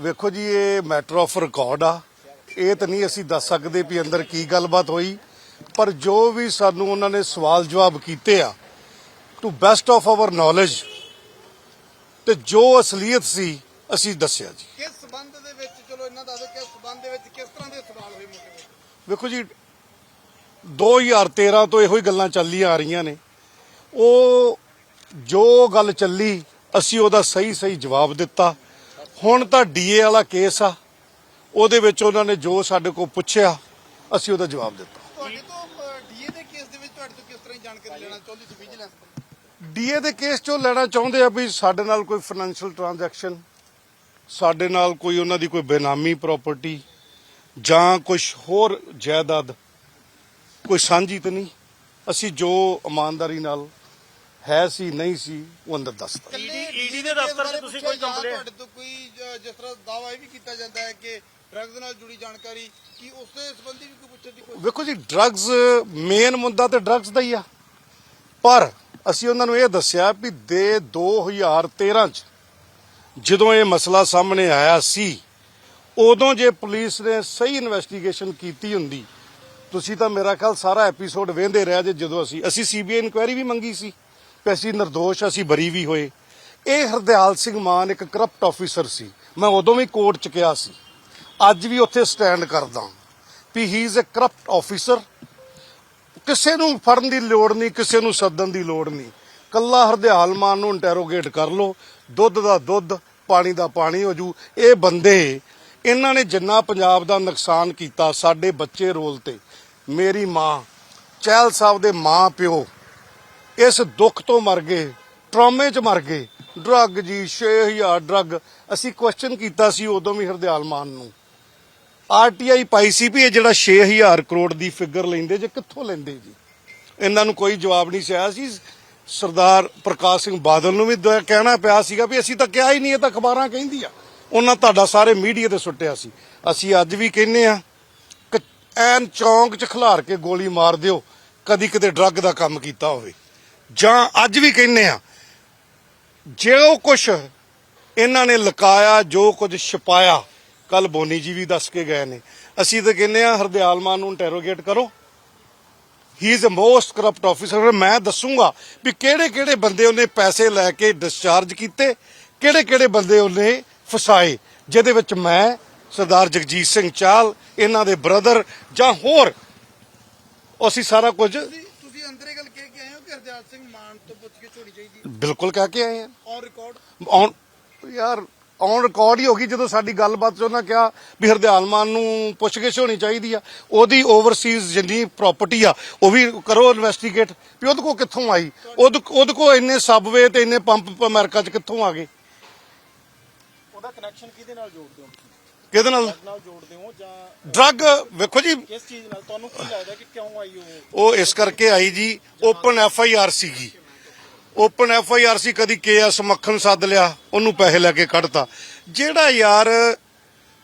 ਵੇਖੋ ਜੀ ਇਹ ਮੈਟਰ ਆਫ ਰਿਕਾਰਡ ਆ। ਇਹ ਤਾਂ ਨਹੀਂ ਅਸੀਂ ਦੱਸ ਸਕਦੇ ਵੀ ਅੰਦਰ ਕੀ ਗੱਲਬਾਤ ਹੋਈ ਪਰ ਜੋ ਵੀ ਸਾਨੂੰ ਉਹਨਾਂ ਨੇ ਸਵਾਲ ਜਵਾਬ ਕੀਤੇ ਆ to best of our knowledge ਤੇ ਜੋ ਅਸਲੀਅਤ ਸੀ ਅਸੀਂ ਦੱਸਿਆ ਜੀ। ਕਿਸ ਸਬੰਧ ਦੇ ਵਿੱਚ ਚਲੋ ਇਹਨਾਂ ਦਾ ਕਿਸ ਸਬੰਧ ਦੇ ਵਿੱਚ ਕਿਸ ਤਰ੍ਹਾਂ ਦੇ ਸਵਾਲ ਹੋਏ ਮੋਟੇ ਵੇਖੋ ਜੀ 2013 ਤੋਂ ਇਹੋ ਹੀ ਗੱਲਾਂ ਚੱਲੀਆਂ ਆ ਰਹੀਆਂ ਨੇ। ਉਹ ਜੋ ਗੱਲ ਚੱਲੀ ਅਸੀਂ ਉਹਦਾ ਸਹੀ ਸਹੀ ਜਵਾਬ ਦਿੱਤਾ। ਹੁਣ ਤਾਂ ਡੀਏ ਵਾਲਾ ਕੇਸ ਆ ਉਹਦੇ ਵਿੱਚ ਉਹਨਾਂ ਨੇ ਜੋ ਸਾਡੇ ਕੋਲ ਪੁੱਛਿਆ ਅਸੀਂ ਉਹਦਾ ਜਵਾਬ ਦਿੱਤਾ। ਤੁਹਾਡੇ ਤੋਂ ਡੀਏ ਦੇ ਕੇਸ ਦੇ ਵਿੱਚ ਤੁਹਾਡੇ ਤੋਂ ਕਿਸ ਤਰ੍ਹਾਂ ਦੀ ਜਾਣਕਾਰੀ ਲੈਣਾ ਚਾਹੁੰਦੀ ਸੀ ਵਿਜੀਲੈਂਸ ਤੋਂ? ਡੀਏ ਦੇ ਕੇਸ ਚੋਂ ਲੈਣਾ ਚਾਹੁੰਦੇ ਆ ਵੀ ਸਾਡੇ ਨਾਲ ਕੋਈ ਫਾਈਨੈਂਸ਼ੀਅਲ ਟ੍ਰਾਂਜੈਕਸ਼ਨ ਸਾਡੇ ਨਾਲ ਕੋਈ ਉਹਨਾਂ ਦੀ ਕੋਈ ਬੇਨਾਮੀ ਪ੍ਰਾਪਰਟੀ ਜਾਂ ਕੁਝ ਹੋਰ ਜਾਇਦਾਦ ਕੋਈ ਸਾਂਝੀ ਤਾਂ ਨਹੀਂ। ਅਸੀਂ ਜੋ ਇਮਾਨਦਾਰੀ ਨਾਲ ਹੈ ਸੀ ਨਹੀਂ ਸੀ ਉਹ ਅੰਦਰ ਦੱਸਦਾ ED ਦੇ ਦਫ਼ਤਰ 'ਚ ਤੁਸੀਂ ਕੋਈ complaint- ਤੁਹਾਡੇ ਤੋਂ ਕੋਈ ਜਿਸ ਤਰ੍ਹਾਂ ਦਾਅਵਾ ਇਹ ਵੀ ਕੀਤਾ ਜਾਂਦਾ ਹੈ ਕਿ ਡਰੱਗਸ ਨਾਲ ਜੁੜੀ ਜਾਣਕਾਰੀ ਕੀ ਉਸ ਦੇ ਸੰਬੰਧੀ ਵੀ ਕੋਈ ਪੁੱਛਣ ਦੀ ਕੋਈ ਵੇਖੋ ਜੀ ਡਰੱਗਸ ਮੇਨ ਮੁੱਦਾ ਤੇ ਡਰੱਗਸ ਦਾ ਹੀ ਆ। ਪਰ ਅਸੀਂ ਉਹਨਾਂ ਨੂੰ ਇਹ ਦੱਸਿਆ ਵੀ ਦੇ 2013 ਚ ਜਦੋਂ ਇਹ ਮਸਲਾ ਸਾਹਮਣੇ ਆਇਆ ਸੀ ਉਦੋਂ ਜੇ ਪੁਲਿਸ ਨੇ ਸਹੀ ਇਨਵੈਸਟੀਗੇਸ਼ਨ ਕੀਤੀ ਹੁੰਦੀ ਤੁਸੀਂ ਤਾਂ ਮੇਰਾ ਖਿਆਲ ਸਾਰਾ ਐਪੀਸੋਡ ਵੇਂਦੇ ਰਿਹਾ ਜੇ ਜਦੋਂ ਅਸੀਂ ਅਸੀਂ ਸੀਬੀਆਈ ਇਨਕੁਆਇਰੀ ਵੀ ਮੰਗੀ ਸੀ ਕਿ ਅਸੀਂ ਨਿਰਦੋਸ਼ ਅਸੀਂ ਬਰੀ ਵੀ ਹੋਏ। ਇਹ ਹਰਦਿਆਲ ਸਿੰਘ ਮਾਨ ਇੱਕ ਕਰਪਟ ਆਫੀਸਰ ਸੀ। ਮੈਂ ਉਦੋਂ ਵੀ ਕੋਰਟ ਚ ਕਿਹਾ ਸੀ। ਅੱਜ ਵੀ ਉੱਥੇ ਸਟੈਂਡ ਕਰਦਾ ਵੀ he is a corrupt officer ਕਿਸੇ ਨੂੰ ਫੜਨ ਦੀ ਲੋੜ ਨਹੀਂ, ਕਿਸੇ ਨੂੰ ਸੱਦਣ ਦੀ ਲੋੜ ਨਹੀਂ। ਕੱਲਾ ਹਰਦਿਆਲ ਮਾਨ ਨੂੰ ਇੰਟਰੋਗੇਟ ਕਰ ਲਓ। ਦੁੱਧ ਦਾ ਦੁੱਧ, ਪਾਣੀ ਦਾ ਪਾਣੀ ਹੋ ਜੂ। ਇਹ ਬੰਦੇ, ਇਹਨਾਂ ਨੇ ਜਿੰਨਾ ਪੰਜਾਬ ਦਾ ਨੁਕਸਾਨ ਕੀਤਾ ਸਾਡੇ ਬੱਚੇ ਰੋਲ ਤੇ। ਮੇਰੀ ਮਾਂ, ਚਹਿਲ ਸਾਹਿਬ ਦੇ ਮਾਂ ਪਿਓ ਇਸ ਦੁੱਖ ਤੋਂ ਮਰ ਗਏ ਟਰਾਮੇ 'ਚ ਮਰ ਗਏ। ਡਰੱਗ ਜੀ 6000 ਡਰੱਗ। ਅਸੀਂ ਕੁਐਸਚਨ ਕੀਤਾ ਸੀ ਉਦੋਂ ਵੀ ਹਰਦਿਆਲ ਮਾਨ ਨੂੰ। ਆਰਟੀਆਈ ਪਾਈ ਸੀ ਵੀ ਇਹ ਜਿਹੜਾ 6000 ਕਰੋੜ ਦੀ ਫਿਗਰ ਲੈਂਦੇ, ਜੇ ਕਿੱਥੋਂ ਲੈਂਦੇ ਜੀ? ਇਹਨਾਂ ਨੂੰ ਕੋਈ ਜਵਾਬ ਨਹੀਂ ਸੀ ਆਇਆ ਸੀ। ਸਰਦਾਰ ਪ੍ਰਕਾਸ਼ ਸਿੰਘ ਬਾਦਲ ਨੂੰ ਵੀ ਦ- ਕਹਿਣਾ ਪਿਆ ਸੀਗਾ ਵੀ ਅਸੀਂ ਤਾਂ ਕਿਹਾ ਹੀ ਨਹੀਂ, ਇਹ ਤਾਂ ਅਖਬਾਰਾਂ ਕਹਿੰਦੀਆਂ ਉਹਨਾਂ ਤੁਹਾਡਾ ਸਾਰੇ ਮੀਡੀਆ ਤੇ ਸੁੱਟਿਆ ਸੀ। ਅਸੀਂ ਅੱਜ ਵੀ ਕਹਿੰਨੇ ਆ, ਕਿ ਐਨ ਚੌਂਕ 'ਚ ਖਿਲਾਰ ਕੇ ਗੋਲੀ ਮਾਰ ਦਿਓ, ਕਦੀ ਕਿਤੇ ਡਰੱਗ ਦਾ ਕੰਮ ਕੀਤਾ ਹੋਵੇ। ਜਾਂ ਅੱਜ ਵੀ ਕਹਿੰਨੇ ਆ ਜੋ ਉਹ ਕੁਛ ਇਹਨਾਂ ਨੇ ਲਕਾਇਆ, ਜੋ ਕੁਝ ਛਪਾਇਆ ਕੱਲ ਬੋਨੀ ਜੀ ਵੀ ਦੱਸ ਕੇ ਗਏ ਨੇ। ਅਸੀਂ ਤਾਂ ਕਹਿੰਦੇ ਆ ਹਰਦਿਆਲ ਮਾਨ ਨੂੰ ਇੰਟਰੋਗੇਟ ਕਰੋ। He is a most corrupt officer ਮੈਂ ਦੱਸੂਗਾ ਵੀ ਕਿਹੜੇ ਕਿਹੜੇ ਬੰਦੇ ਉਹਨੇ ਪੈਸੇ ਲੈ ਕੇ ਡਿਸਚਾਰਜ ਕੀਤੇ ਕਿਹੜੇ ਕਿਹੜੇ ਬੰਦੇ ਉਹਨੇ ਫਸਾਏ, ਜਿਹਦੇ ਵਿੱਚ ਮੈਂ, ਸਰਦਾਰ ਜਗਜੀਤ ਸਿੰਘ ਚਾਲ, ਇਹਨਾਂ ਦੇ ਬ੍ਰਦਰ ਜਾਂ ਹੋਰ, ਅਸੀਂ ਸਾਰਾ ਕੁਝ ਤੁਸੀਂ ਤੁਸੀਂ ਅੰਦਰ ਇਹ ਗੱਲ ਕਹਿ ਸਿੰਘ ਮਾਨ ਤੋਂ ਪੁੱਛ ਕੇ ਚਾਹੀਦੀ ਬਿਲਕੁਲ ਕਹਿ ਕੇ ਆਏ ਆ। ਔਨ ਰਿਕਾਰਡ ਔਨ ਯਾਰ ਔਨ ਰਿਕਾਰਡ ਹੀ ਹੋ ਗਈ ਜਦੋਂ ਸਾਡੀ ਗੱਲਬਾਤ 'ਚ ਉਹਨਾਂ ਕਿਹਾ ਵੀ ਹਰਦਿਆਲ ਮਾਨ ਨੂੰ ਪੁੱਛਗਿੱਛ ਹੋਣੀ ਚਾਹੀਦੀ ਆ। ਉਹਦੀ ਓਵਰਸੀਜ਼ ਜਿੰਨੀ ਪ੍ਰਾਪਰਟੀ ਆ ਉਹ ਵੀ ਕਰੋ ਇਨਵੈਸਟੀਗੇਟ ਵੀ ਉਹਦੇ ਕੋ ਕਿੱਥੋਂ ਆਈ? ਉਹਦੇ ਉਹਦੇ ਕੋ ਇੰਨੇ ਸਬਵੇ ਤੇ ਇੰਨੇ ਪੰਪ ਅਮਰੀਕਾ 'ਚ ਕਿੱਥੋਂ ਆ ਗਏ? ਉਹਦਾ ਕਨੈਕਸ਼ਨ ਕਿਹਦੇ ਨਾਲ ਜੋੜਦੇ ਹੋ ਕਿਹਦੇ ਨਾਲ? ਨਾਲ ਜੋੜਦੇ ਹੋ ਜਾਂ ਡਰੱਗ ਵੇਖੋ ਜੀ। ਕਿਸ ਚੀਜ਼ ਨਾਲ? ਤੁਹਾਨੂੰ ਕੀ ਲੱਗਦਾ ਕਿ ਕਿਉਂ ਆਈ ਉਹ? ਉਹ ਇਸ ਕਰਕੇ I G open F I R ਸੀਗੀ। ਓਪਨ ਐਫ ਆਈ ਆਰ ਸੀ ਕਦੀ ਕੇਐਸ ਮੱਖਣ ਸੱਦ ਲਿਆ ਉਹਨੂੰ ਪੈਸੇ ਲੈ ਕੇ ਕੱਢਤਾ। ਜਿਹੜਾ ਯਾਰ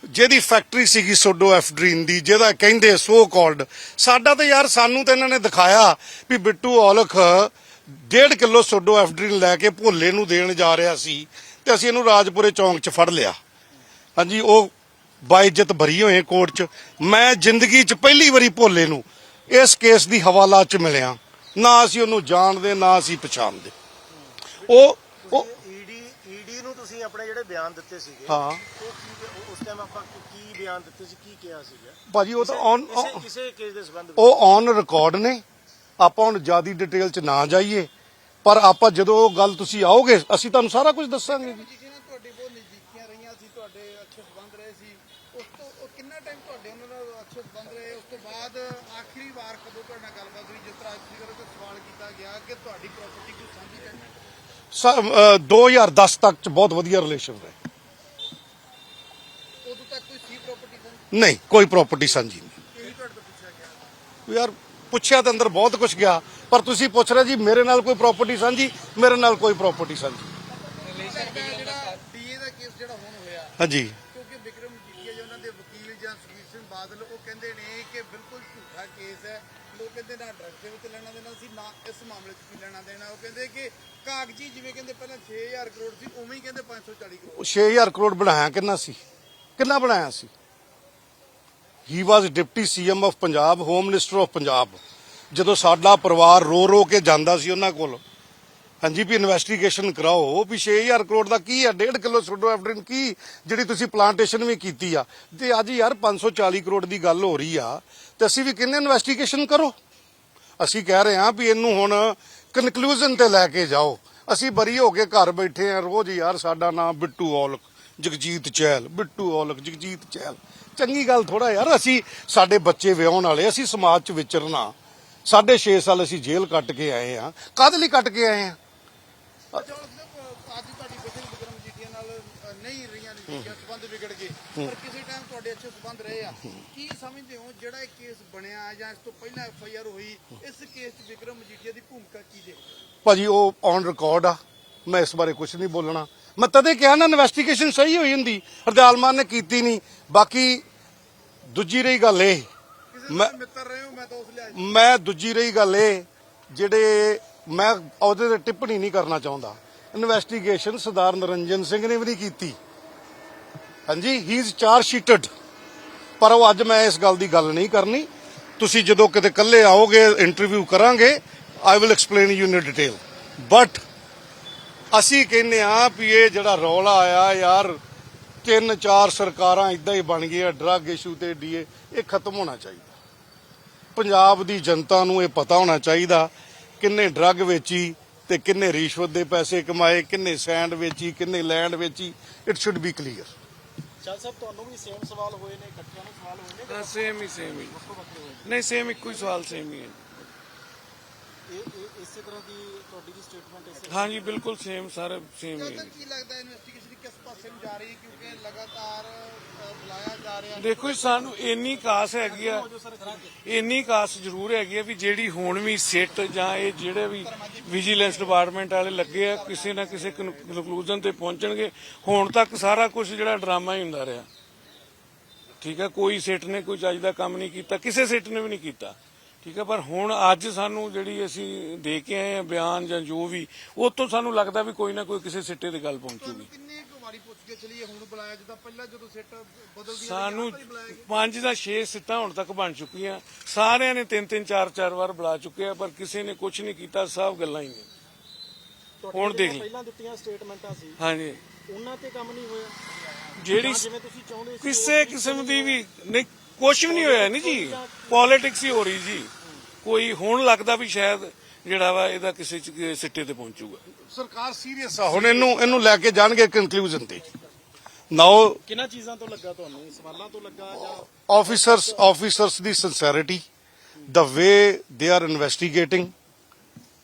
ਜਿਹਦੀ ਫੈਕਟਰੀ ਸੀਗੀ ਸੋਡੋ ਐਫਡਰੀਨ ਦੀ ਜਿਹਦਾ ਕਹਿੰਦੇ ਸੋ ਕਾਲਡ ਸਾਡਾ ਤਾਂ ਯਾਰ ਸਾਨੂੰ ਤਾਂ ਇਹਨਾਂ ਨੇ ਦਿਖਾਇਆ ਵੀ Bittu Aulakh 1.5 kilo pseudoephedrine ਲੈ ਕੇ ਭੋਲੇ ਨੂੰ ਦੇਣ ਜਾ ਰਿਹਾ ਸੀ ਤੇ ਅਸੀਂ ਇਹਨੂੰ ਰਾਜਪੁਰੇ ਚੌਂਕ 'ਚ ਫੜ ਲਿਆ। ਹਾਂਜੀ ਉਹ ਬਾਇਜ਼ਤ ਭਰੀ ਹੋਏ ਕੋਰਟ 'ਚ। ਮੈਂ ਜ਼ਿੰਦਗੀ 'ਚ ਪਹਿਲੀ ਵਾਰੀ ਭੋਲੇ ਨੂੰ ਇਸ ਕੇਸ ਦੀ ਹਵਾਲਾ 'ਚ ਮਿਲਿਆ। ਨਾ ਅਸੀਂ ਉਹਨੂੰ ਜਾਣਦੇ ਨਾ ਅਸੀਂ ਪਛਾਣਦੇ। ਉਹ ਉਹ ਈਡੀ ਈਡੀ ਨੂੰ ਤੁਸੀਂ ਆਪਣੇ ਜਿਹੜੇ ਬਿਆਨ ਦਿੱਤੇ ਸੀਗੇ ਹਾਂ। ਉਹ ਕੀ ਉਹ- ਉਸ ਟਾਈਮ ਆਪਾਂ ਕੀ ਬਿਆਨ ਦਿੱਤੇ ਸੀ ਕੀ ਕਿਹਾ ਸੀਗਾ? ਭਾਜੀ ਉਹ ਤਾਂ ਔਨ ਕਿਸੇ ਕਿਸੇ ਕੇਸ ਦੇ ਸੰਬੰਧ ਵਿੱਚ। ਉਹ ਔਨ ਰਿਕਾਰਡ ਨੇ। ਆਪਾਂ ਹੁਣ ਜਿਆਦੀ ਡਿਟੇਲ 'ਚ ਨਾ ਜਾਈਏ। ਪਰ ਆਪਾਂ ਜਦੋਂ ਉਹ ਗੱਲ ਤੁਸੀਂ ਆਓਗੇ ਅਸੀਂ ਤੁਹਾਨੂੰ ਸਾਰਾ ਕੁਝ ਦੱਸਾਂਗੇ ਜੀ ਜੀ ਨਾਲ ਤੁਹਾਡੀ ਬਹੁਤ ਨਜ਼ਦੀਕੀਆਂ ਰਹੀਆਂ ਸੀ ਤੁਹਾਡੇ ਅੱਛੇ ਸਬੰਧ ਰਹੇ ਸੀ ਉਸ ਤੋਂ ਉਹ ਕਿੰਨਾ ਟਾਈਮ ਤੁਹਾਡੇ ਉਹਨਾਂ ਨਾਲ ਅੱਛੇ ਸਬੰਧ ਰਹੇ ਉਸ ਤੋਂ ਬਾਅਦ ਆਖਰੀ ਵਾਰ ਕਦੋਂ ਤੁਹਾਡੇ ਨਾਲ ਗੱਲਬਾਤ ਹੋਈ ਜਿਸ ਤਰ੍ਹਾਂ ਅੱਜ ਫਿਗਰ ਤੇ ਸਵਾਲ ਕੀਤਾ ਗਿਆ ਕਿ ਤੁਹਾਡੀ ਪ੍ਰਾਪਰਟੀ ਕੋਈ ਸਾਂਝੀ ਕਰਨੀ ਸ- ਅ, 2010 ਤੱਕ 'ਚ ਬਹੁਤ ਵਧੀਆ ਰਿਲੇਸ਼ਨ ਰਹੇ। ਉਦੋਂ ਤੱਕ ਕੋਈ ਸੀ ਪ੍ਰਾਪਰਟੀ ਸਾਂਝੀ? ਨਹੀਂ ਕੋਈ ਪ੍ਰਾਪਰਟੀ ਸਾਂਝੀ ਨਹੀਂ। ਇਹੀ ਤੁਹਾਡੇ ਤੋਂ ਪੁੱਛਿਆ ਗਿਆ? ਯਾਰ ਪੁੱਛਿਆ ਤਾਂ ਅੰਦਰ ਬਹੁਤ ਕੁਝ ਗਿਆ ਪਰ ਤੁਸੀਂ ਪੁੱਛ ਰਹੇ ਜੀ ਮੇਰੇ ਨਾਲ ਕੋਈ ਪ੍ਰਾਪਰਟੀ ਸਾਂਝੀ ਮੇਰੇ ਨਾਲ ਕੋਈ ਪ੍ਰਾਪਰਟੀ ਸਾਂਝੀ। ਜਿਹੜਾ ਡੀਏ ਦਾ ਕੇਸ ਜਿਹੜਾ ਹੁਣ ਹੋਇਆ ਹਾਂਜੀ। ਬਾਦਲ ਉਹ ਕਹਿੰਦੇ ਨੇ ਕਿ ਬਿਲਕੁਲ ਝੂਠਾ ਕੇਸ ਹੈ। ਲੋਕ ਕਹਿੰਦੇ ਨਾ ਡਰਗ ਦੇ ਵਿੱਚ ਲੈਣਾ ਦੇਣਾ ਸੀ, ਨਾ ਇਸ ਮਾਮਲੇ 'ਚ ਕੀ ਲੈਣਾ ਦੇਣਾ। ਉਹ ਕਹਿੰਦੇ ਕਿ ਕਾਗਜ਼ੀ ਜਿਵੇਂ ਕਹਿੰਦੇ ਪਹਿਲਾਂ 6000 ਕਰੋੜ ਸੀ, ਉਵੇਂ ਹੀ ਕਹਿੰਦੇ 540 ਕਰੋੜ। 6000 ਕਰੋੜ ਬਣਾਇਆ ਕਿੰਨਾ ਸੀ? ਕਿੰਨਾ ਬਣਾਇਆ ਸੀ? He was deputy CM of Punjab home minister of Punjab ਜਦੋਂ ਸਾਡਾ ਪਰਿਵਾਰ ਰੋ ਰੋ ਕੇ ਜਾਂਦਾ ਸੀ ਉਹਨਾਂ ਕੋਲ ਹਾਂਜੀ, ਵੀ ਇਨਵੈਸਟੀਗੇਸ਼ਨ ਕਰਾਓ। ਵੀ 6000 ਕਰੋੜ ਦਾ ਕੀ ਆ 1.5 ਕਿਲੋ ਸੋਡੋਐਫਡਰਿਨ ਕੀ? ਜਿਹੜੀ ਤੁਸੀਂ ਪਲਾਂਟੇਸ਼ਨ ਵੀ ਕੀਤੀ ਆ। ਤੇ ਅੱਜ ਯਾਰ 540 ਕਰੋੜ ਦੀ ਗੱਲ ਹੋ ਰਹੀ ਆ। ਤੇ ਅਸੀਂ ਵੀ ਕਹਿੰਦੇ ਇਨਵੈਸਟੀਗੇਸ਼ਨ ਕਰੋ? ਅਸੀਂ ਕਹਿ ਰਹੇ ਹਾਂ ਵੀ ਇਹਨੂੰ ਹੁਣ ਕਨਕਲੂਜਨ ਤੇ ਲੈ ਕੇ ਜਾਓ। ਅਸੀਂ ਬਰੀ ਹੋ ਕੇ ਘਰ ਬੈਠੇ ਆ ਰੋਜ਼ ਯਾਰ, ਸਾਡਾ ਨਾਮ ਬਿੱਟੂ ਔਲਖ, ਜਗਜੀਤ ਚਹਿਲ। ਬਿੱਟੂ ਔਲਖ, ਜਗਜੀਤ ਚਹਿਲ। ਚੰਗੀ ਗੱਲ ਥੋੜਾ ਯਾਰ, ਅਸੀਂ ਸਾਡੇ ਬੱਚੇ ਵਿਆਹਣ ਵਾਲੇ, ਅਸੀਂ ਸਮਾਜ 'ਚ ਵਿਚਰਨਾ ਸਾਢੇ 6 ਸਾਲ ਅਸੀਂ ਜੇਲ੍ਹ ਕੱਟ ਕੇ ਆਏ ਆ ਕਦ ਲਈ ਕੱਟ ਕੇ ਆਏ ਆ ਅੱਜ ਤੁਹਾਡੀ ਬੇਟੇ ਵਿਕਰਮ ਜੀਠੀਆ ਨਾਲ ਨਹੀਂ ਰਹੀਆਂ ਨਜ਼ਦੀਕੀਆਂ ਸਬੰਧ ਵਿਗੜ ਗਏ। ਪਰ ਕਿਸੇ ਟਾਈਮ ਤੁਹਾਡੇ ਅੱਛੇ ਸਬੰਧ ਰਹੇ ਆ। ਕੀ ਸਮਝਦੇ ਹੋ ਜਿਹੜਾ ਇਹ ਕੇਸ ਬਣਿਆ ਜਾਂ ਇਸ ਤੋਂ ਪਹਿਲਾਂ ਐਫ ਆਈ ਆਰ ਹੋਈ ਇਸ ਕੇਸ 'ਚ ਵਿਕਰਮ ਮਜੀਠੀਆ ਦੀ ਭੂਮਿਕਾ ਕੀ ਦੇ ਭਾਜੀ ਉਹ ਔਨ ਰਿਕਾਰਡ ਆ। ਮੈਂ ਇਸ ਬਾਰੇ ਕੁਝ ਨਹੀਂ ਬੋਲਣਾ। ਮੈਂ ਤਦੇ ਕਿਹਾ ਨਾ ਇਨਵੈਸਟੀਗੇਸ਼ਨ ਸਹੀ ਹੋਈ ਹੁੰਦੀ। ਹਰਦਿਆਲ ਮਾਨ ਨੇ ਕੀਤੀ ਨਹੀਂ। ਬਾਕੀ ਦੂਜੀ ਰਹੀ ਗੱਲ ਇਹ। ਕਿਸੇ ਮੈਂ ਦੇ ਮਿੱਤਰ ਰਹੇ ਹੋ? ਮੈਂ ਤਾਂ ਉਸ ਲਿਆ ਮੈਂ ਦੂਜੀ ਰਹੀ ਗੱਲ ਇਹ ਜਿਹੜੇ ਮੈਂ ਉਹਦੇ ਤੇ ਟਿੱਪਣੀ ਨਹੀਂ ਕਰਨਾ ਚਾਹੁੰਦਾ। ਇਨਵੈਸਟੀਗੇਸ਼ਨ ਸਰਦਾਰ ਨਰਿੰਜਨ ਸਿੰਘ ਨੇ ਵੀ ਨਹੀਂ ਕੀਤੀ। ਹਾਂਜੀ ਹੀ ਇਜ਼ ਚਾਰਜ ਸ਼ੀਟਡ ਪਰ ਉਹ ਅੱਜ ਮੈਂ ਇਸ ਗੱਲ ਦੀ ਗੱਲ ਨਹੀਂ ਕਰਨੀ। ਤੁਸੀਂ ਜਦੋਂ ਕਿਤੇ ਇਕੱਲੇ ਆਓਗੇ ਇੰਟਰਵਿਊ ਕਰਾਂਗੇ I will explain you in detail but ਅਸੀਂ ਕਹਿੰਦੇ ਆ ਵੀ ਇਹ ਜਿਹੜਾ ਰੌਲਾ ਆਇਆ ਯਾਰ, ਤਿੰਨ ਚਾਰ ਸਰਕਾਰਾਂ ਇਦਾਂ ਹੀ ਬਣ ਗਈਆਂ ਡਰੱਗ ਇਸ਼ੂ ਤੇ ਡੀਏ ਇਹ ਖਤਮ ਹੋਣਾ ਚਾਹੀਦਾ। ਪੰਜਾਬ ਦੀ ਜਨਤਾ ਨੂੰ ਇਹ ਪਤਾ ਹੋਣਾ ਚਾਹੀਦਾ ਕਿੰਨੇ ਡਰੱਗ ਵੇਚੀ ਤੇ ਕਿੰਨੇ ਰਿਸ਼ਵਤ ਦੇ ਪੈਸੇ ਕਮਾਏ ਕਿੰਨੇ ਸੈਂਡ ਵੇਚੀ ਕਿੰਨੇ ਲੈਂਡ ਵੇਚੀ ਇਟ ਸ਼ੁੱਡ ਬੀ ਕਲੀਅਰ ਚੱਲ ਸਾਹਿਬ ਤੁਹਾਨੂੰ ਵੀ ਸੇਮ ਸਵਾਲ ਹੋਏ ਨੇ ਇਕੱਠਿਆਂ ਨੂੰ ਸਵਾਲ ਹੋਏ ਨੇ? ਸੇਮ ਹੀ ਸੇਮ ਹੀ। ਨਹੀਂ ਸੇਮ ਇੱਕੋ ਹੀ ਸਵਾਲ ਸੇਮ ਹੀ ਹੈ। ਇਹ ਇਸੇ ਤਰ੍ਹਾਂ ਦੀ ਤੁਹਾਡੀ ਵੀ ਸਟੇਟਮੈਂਟ ਇਸੇ ਹਾਂਜੀ ਬਿਲਕੁਲ ਸੇਮ ਸਾਰੇ ਸੇਮ ਹੀ ਕੀ ਲੱਗਦਾ ਇਨਵੈਸਟੀਗੇਸ਼ਨ ਕਿਸ ਪਾਸੇ ਨੂੰ ਜਾ ਰਹੀ ਹੈ? ਕਿਉਂਕਿ ਲਗਾਤਾਰ ਅ, ਬੁਲਾਇਆ ਜਾ ਰਿਹਾ ਦੇਖੋ ਜੀ, ਸਾਨੂੰ ਇੰਨੀ ਕਾਸ ਹੈਗੀ ਆ ਇੰਨੀ ਕਾਸ ਜ਼ਰੂਰ ਹੈਗੀ ਆ ਵੀ ਜਿਹੜੀ ਹੁਣ ਵੀ ਸਿੱਟ ਜਾਂ ਇਹ ਜਿਹੜੇ ਵੀ ਵਿਜੀਲੈਂਸ ਡਿਪਾਰਟਮੈਂਟ ਵਾਲੇ ਲੱਗੇ ਆ ਕਿਸੇ ਨਾ ਕਿਸੇ ਕਨਕਲੂਜਨ ਤੇ ਪਹੁੰਚਣਗੇ। ਹੁਣ ਤੱਕ ਸਾਰਾ ਕੁਝ ਜਿਹੜਾ ਡਰਾਮਾ ਹੀ ਹੁੰਦਾ ਰਿਹਾ। ਠੀਕ ਹੈ ਕੋਈ ਸਿੱਟ ਨੇ ਕੋਈ ਚੱਜ ਦਾ ਕੰਮ ਨਹੀਂ ਕੀਤਾ ਕਿਸੇ ਸਿੱਟ ਨੇ ਵੀ ਨਹੀਂ ਕੀਤਾ। ਠੀਕ ਹੈ ਪਰ ਹੁਣ ਅੱਜ ਸਾਨੂੰ ਜਿਹੜੀ ਅਸੀਂ ਦੇ ਕੇ ਆਏ ਆ ਬਿਆਨ ਜਾਂ ਜੋ ਵੀ ਉਹ ਤੋਂ ਸਾਨੂੰ ਲੱਗਦਾ ਵੀ ਕੋਈ ਨਾ ਕੋਈ ਕਿਸੇ ਸਿੱਟੇ ਤੇ ਗੱਲ ਪਹੁੰਚੂਗੀ। ਤੁਹਾਨੂੰ ਕਿੰਨੇ ਕੁ ਵਾਰੀ ਪੁੱਛ ਕੇ ਚਲੀਏ ਹੁਣ ਬੁਲਾਇਆ ਜਿੱਦਾਂ ਪਹਿਲਾਂ ਜਦੋਂ ਸਿੱਟ ਬਦਲਦੀ ਸਾਨੂੰ ਪੰਜ ਦਾ 6 ਸਿੱਟਾਂ ਹੁਣ ਤੱਕ ਬਣ ਚੁੱਕੀਆਂ। ਸਾਰਿਆਂ ਨੇ ਤਿੰਨ ਤਿੰਨ ਚਾਰ ਚਾਰ ਵਾਰ ਬੁਲਾ ਚੁੱਕੇ ਆ ਪਰ ਕਿਸੇ ਨੇ ਕੁਝ ਨਹੀਂ ਕੀਤਾ ਸਭ ਗੱਲਾਂ ਹੀ ਨੇ। ਹੁਣ ਦੇਖ ਲਈ। ਪਹਿਲਾਂ ਦਿੱਤੀਆਂ ਸਟੇਟਮੈਂਟਾਂ ਸੀ ਹਾਂਜੀ। ਉਹਨਾਂ ਤੇ ਕੰਮ ਨਹੀਂ ਹੋਇਆ। ਜਿਹੜੀ ਜਾਂ ਜਿਵੇਂ ਤੁਸੀਂ ਚਾਹੁੰਦੇ ਸੀ ਕਿਸੇ ਕਿਸਮ ਦੀ ਵੀ ਨਹੀਂ ਕੁਝ ਵੀ ਨਹੀਂ ਹੋਇਆ ਨਹੀਂ ਜੀ। ਪੋਲਿਟਿਕਸ ਹੀ ਹੋ ਰਹੀ ਜੀ। ਕੋਈ ਹੁਣ ਲੱਗਦਾ ਵੀ ਸ਼ਾਇਦ ਜਿਹੜਾ ਵਾ ਇਹਦਾ ਕਿਸੇ ਚ- ਸਿੱਟੇ ਤੇ ਪਹੁੰਚੂਗਾ। ਸਰਕਾਰ ਸੀਰੀਅਸ ਆ। ਹੁਣ ਇਹਨੂੰ ਇਹਨੂੰ ਲੈ ਕੇ ਜਾਣਗੇ ਕਨਕਲੂਜਨ ਤੇ। ਨਾਓ ਕਿਹਨਾਂ ਚੀਜ਼ਾਂ ਤੋਂ ਲੱਗਾ ਤੁਹਾਨੂੰ? ਸਵਾਲਾਂ ਤੋਂ ਲੱਗਾ ਜਾਂ ਆਫੀਸਰਸ ਆਫੀਸਰਸ ਦੀ ਸਿੰਸੈਰਿਟੀ ਦਾ ਵੇ ਦੇ ਆਰ ਇਨਵੈਸਟੀਗੇਟਿੰਗ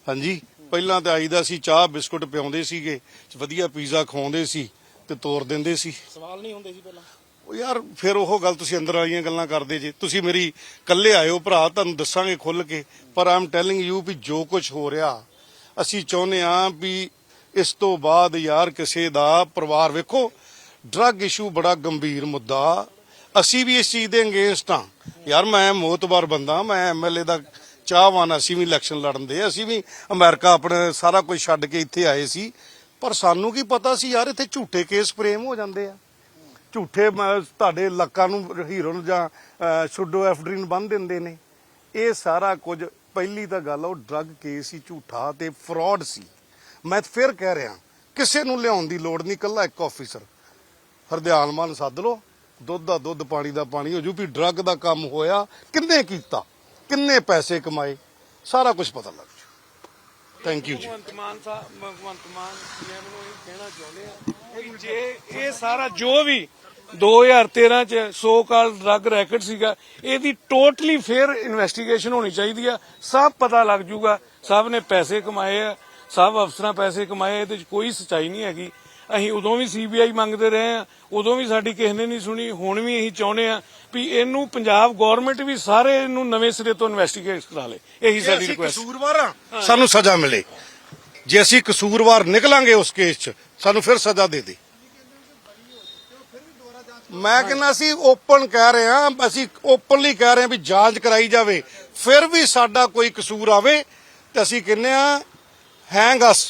ਹਾਂਜੀ। ਪਹਿਲਾਂ ਤਾਂ ਆਈਦਾ ਸੀ ਚਾਹ ਬਿਸਕੁਟ ਪਿਆਉਂਦੇ ਸੀਗੇ ਵਧੀਆ ਪੀਜ਼ਾ ਖਵਾਉਂਦੇ ਸੀ ਤੇ ਤੋਰ ਦਿੰਦੇ ਸੀ। ਸਵਾਲ ਨਹੀਂ ਹੁੰਦੇ ਸੀ ਪਹਿਲਾਂ। ਉਹ ਯਾਰ, ਫਿਰ ਉਹ ਗੱਲ ਤੁਸੀਂ ਅੰਦਰ ਵਾਲੀਆਂ ਗੱਲਾਂ ਕਰਦੇ ਜੇ। ਤੁਸੀਂ ਮੇਰੀ ਕੱਲੇ ਆਇਓ ਭਰਾ, ਤੁਹਾਨੂੰ ਦੱਸਾਂਗੇ ਖੁੱਲ ਕੇ। ਪਰ ਆਮ ਟੈਲਿੰਗ ਯੂ ਵੀ ਜੋ ਕੁਝ ਹੋ ਰਿਹਾ, ਅਸੀਂ ਚਾਹੁੰਦੇ ਆ ਵੀ ਇਸ ਤੋਂ ਬਾਅਦ ਯਾਰ ਕਿਸੇ ਦਾ ਪਰਿਵਾਰ ਵੇਖੋ ਡਰੱਗ ਇਸ਼ੂ ਬੜਾ ਗੰਭੀਰ ਮੁੱਦਾ। ਅਸੀਂ ਵੀ ਇਸ ਚੀਜ਼ ਦੇ ਅਗੇਂਸਟ ਆ ਯਾਰ, ਮੈਂ ਮੋਤਬਾਰ ਬੰਦਾ, ਮੈਂ ਐਮਐਲਏ ਦਾ ਚਾਹਵਾਨ ਅਸੀਂ ਵੀ ਇਲੈਕਸ਼ਨ ਲੜਨ ਦੇ। ਅਸੀਂ ਵੀ ਅਮਰੀਕਾ ਆਪਣੇ ਸਾਰਾ ਕੁਝ ਛੱਡ ਕੇ ਇੱਥੇ ਆਏ ਸੀ। ਪਰ ਸਾਨੂੰ ਕੀ ਪਤਾ ਸੀ ਯਾਰ, ਇੱਥੇ ਝੂਠੇ ਕੇਸ ਫਰੇਮ ਹੋ ਜਾਂਦੇ ਆ। ਝੂਠੇ ਮ- ਤੁਹਾਡੇ ਲੱਕਾਂ ਨੂੰ ਹੀਰੋ ਨੂੰ ਜਾਂ ਅਹ, ਸ਼ੁੱਡੋ ਐਫਡਰੀਨ ਬੰਨ ਦਿੰਦੇ ਨੇ। ਇਹ ਸਾਰਾ ਕੁਝ ਪਹਿਲੀ ਤਾਂ ਗੱਲ ਉਹ ਡਰੱਗ ਕੇਸ ਹੀ ਝੂਠਾ ਤੇ ਫਰਾਡ ਸੀ। ਮੈਂ ਫਿਰ ਕਹਿ ਰਿਹਾ ਕਿਸੇ ਨੂੰ ਲਿਆਉਣ ਦੀ ਲੋੜ ਨਹੀਂ ਕੱਲਾ ਇੱਕ ਆਫੀਸਰ ਹਰਦਿਆਲ ਮਾਨ ਸੱਦ ਲਓ ਦੁੱਧ ਦਾ ਦੁੱਧ ਪਾਣੀ ਦਾ ਪਾਣੀ ਹੋ ਜੂ ਵੀ ਡਰੱਗ ਦਾ ਕੰਮ ਹੋਇਆ ਕਿੰਨੇ ਕੀਤਾ ਕਿੰਨੇ ਪੈਸੇ ਕਮਾਏ ਸਾਰਾ ਕੁਝ ਪਤਾ ਲੱਗ ਜੂ। Thank you ji Bhagwant Mann Sahib Bhagwant Mann CM ਨੂੰ ਇਹ ਕਹਿਣਾ ਚਾਹੁੰਦੇ ਆ ਕਿ ਜੇ ਇਹ ਸਾਰਾ ਜੋ ਵੀ 2013 ਚ ਸੋ ਕਾਲ ਡਰੱਗ ਰੈਕਟ ਸੀਗਾ, ਇਹਦੀ ਟੋਟਲੀ ਫੇਅਰ ਇਨਵੈਸਟੀਗੇਸ਼ਨ ਹੋਣੀ ਚਾਹੀਦੀ ਆ। ਸਭ ਪਤਾ ਲੱਗ ਜੂਗਾ। ਸਭ ਨੇ ਪੈਸੇ ਕਮਾਏ ਆ। ਸਭ ਅਫਸਰਾਂ ਪੈਸੇ ਕਮਾਏ ਇਹਦੇ ਚ ਕੋਈ ਸਚਾਈ ਨਹੀਂ ਹੈਗੀ। ਅਸੀਂ ਉਦੋਂ ਵੀ ਸੀਬੀਆਈ ਮੰਗਦੇ ਰਹੇ ਆ ਉਦੋਂ ਵੀ ਸਾਡੀ ਕਿਸੇ ਨੇ ਨਹੀਂ ਸੁਣੀ ਹੁਣ ਵੀ ਅਸੀਂ ਚਾਹੁੰਦੇ ਆ ਵੀ ਇਹਨੂੰ ਪੰਜਾਬ ਗਵਰਨਮੈਂਟ ਵੀ ਸਾਰੇ ਇਹਨੂੰ ਨਵੇਂ ਸਿਰੇ ਤੋਂ ਇਨਵੈਸਟੀਗੇਟ ਕਰਾ ਲੇ। ਇਹੀ ਸਾਡੀ ਰਿਕੁਐਸਟ ਕਸੂਰਵਾਰ ਆ ਸਾਨੂੰ ਸਜ਼ਾ ਮਿਲੇ। ਜੇ ਅਸੀਂ ਕਸੂਰਵਾਰ ਨਿਕਲਾਂਗੇ ਉਸ ਕੇਸ 'ਚ ਸਾਨੂੰ ਫਿਰ ਸਜ਼ਾ ਦੇ ਦੇ। ਮੈਂ ਕਹਿੰਦਾ ਅਸੀਂ ਓਪਨ ਕਹਿ ਰਹੇ ਹਾਂ ਅਸੀਂ ਓਪਨਲੀ ਕਹਿ ਰਹੇ ਹਾਂ ਵੀ ਜਾਂਚ ਕਰਾਈ ਜਾਵੇ ਫਿਰ ਵੀ ਸਾਡਾ ਕੋਈ ਕਸੂਰ ਆਵੇ ਤੇ ਅਸੀਂ ਕਹਿੰਦੇ ਆ ਹੈਂਗ ਅਸ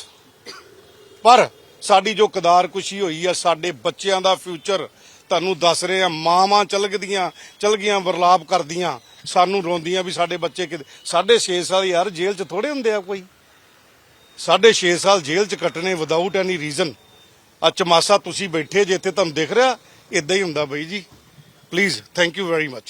ਪਰ ਸਾਡੀ ਜੋ ਕਦਾਰਕੁਸ਼ੀ ਹੋਈ ਆ, ਸਾਡੇ ਬੱਚਿਆਂ ਦਾ ਫਿਊਚਰ ਤੁਹਾਨੂੰ ਦੱਸ ਰਹੇ ਆ, ਮਾਵਾਂ ਚਲ ਗਈਆਂ ਗਈਆਂ, ਵਰਲਾਪ ਕਰਦੀਆਂ। ਸਾਨੂੰ ਰੋਂਦੀਆਂ ਵੀ ਸਾਡੇ ਬੱਚੇ ਕਿਤੇ ਸਾਢੇ 6 ਸਾਲ ਯਾਰ ਜੇਲ੍ਹ 'ਚ ਥੋੜੇ ਹੁੰਦੇ ਆ ਕੋਈ। ਸਾਢੇ 6 ਸਾਲ ਜੇਲ੍ਹ 'ਚ ਕੱਟਣੇ ਵਿਦਆਊਟ ਐਨੀ ਰੀਜ਼ਨ ਆ ਚਮਾਸਾ ਤੁਸੀਂ ਬੈਠੇ ਜੇ ਇੱਥੇ, ਤੁਹਾਨੂੰ ਦਿਖ ਰਿਹਾ ਇਦਾਂ ਹੀ ਹੁੰਦਾ ਬਈ ਜੀ। Please thank you very much